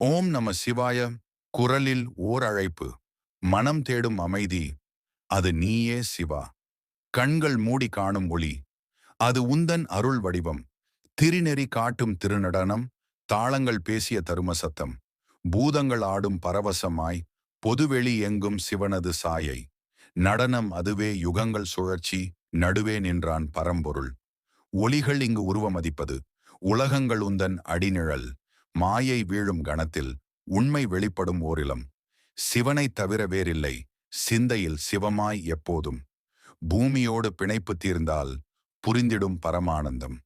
ஓம் நம சிவாய குரலில் ஓர் அழைப்பு மனம் தேடும் அமைதி. அது நீயே சிவா. கண்கள் மூடி காணும் ஒளி. அது உந்தன் அருள் வடிவம். திருநெறி காட்டும் திருநடனம். தாளங்கள் பேசிய தரும சத்தம். பூதங்கள் ஆடும் பரவசமாய். பொதுவெளி எங்கும் சிவனது சாயை. நடனம் அதுவே யுகங்கள் சுழற்சி. நடுவே நின்றான் பரம்பொருள். ஒளிகள் இங்கு உருவமதிப்பது. உலகங்கள் உந்தன் அடிநிழல். மாயை வீழும் கணத்தில் உண்மை வெளிப்படும் ஓரிலம். சிவனைத் தவிர வேறில்லை சிந்தையில் சிவமாய் எப்போதும். பூமியோடு பிணைப்பு தீர்ந்தால் புரிந்திடும் பரமானந்தம்.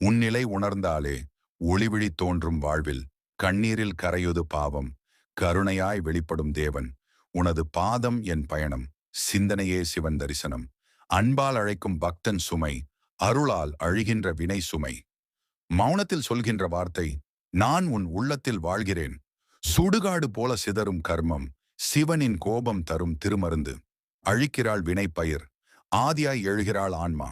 உன்னிலை உணர்ந்தாலே ஒளிவிழி தோன்றும் வாழ்வில் கண்ணீரில் கரையுது பாவம் கருணையாய் வெளிப்படும் தேவன். உனது பாதம் என் பயணம் சிந்தனையே சிவன் தரிசனம். அன்பால் அழைக்கும் பக்தன் சுமை அருளால் அழிகின்ற வினை சுமை. மௌனத்தில் சொல்கின்ற வார்த்தை நான் உன் உள்ளத்தில் வாழ்கிறேன். சுடுகாடு போல சிதறும் கர்மம் சிவனின் கோபம் தரும் திருமருந்து. அழிக்கிறாள் வினைப்பயிர் ஆதியாய் எழுகிறாள் ஆன்மா.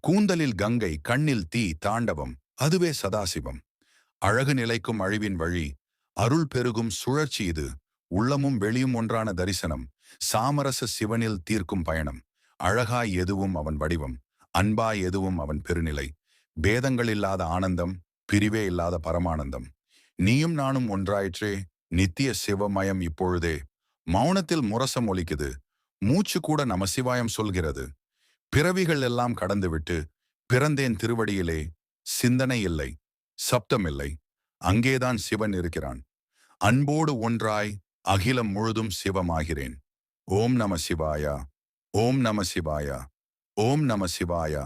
கூந்தலில் கங்கை கண்ணில் தீ தாண்டவம் அதுவே சதாசிவம். அழகு நிலைக்கும் அழிவின் வழி அருள் பெருகும் சுழற்சி இது. உள்ளமும் வெளியும் ஒன்றான தரிசனம் சாமரச சிவனில் தீர்க்கும் பயணம். அழகாய் எதுவும் அவன் வடிவம் அன்பாய் எதுவும் அவன் பெருநிலை. பேதங்களில்லாத ஆனந்தம் பிரிவே இல்லாத பரமானந்தம். நீயும் நானும் ஒன்றாயிற்றே நித்திய சிவமயம் இப்பொழுதே. மௌனத்தில் முரசம் ஒலிக்குது. மூச்சு கூட நமசிவாயம் சொல்கிறது. பிறவிகள் எல்லாம் கடந்துவிட்டு பிறந்தேன் திருவடியிலே சிந்தனை இல்லை சப்தம் இல்லை. அங்கேதான் சிவன் இருக்கிறான். அன்போடு ஒன்றாய் அகிலம் முழுதும் சிவமாகிறேன். ஓம் நம சிவாயா ஓம் நம சிவாயா ஓம் நம சிவாயா.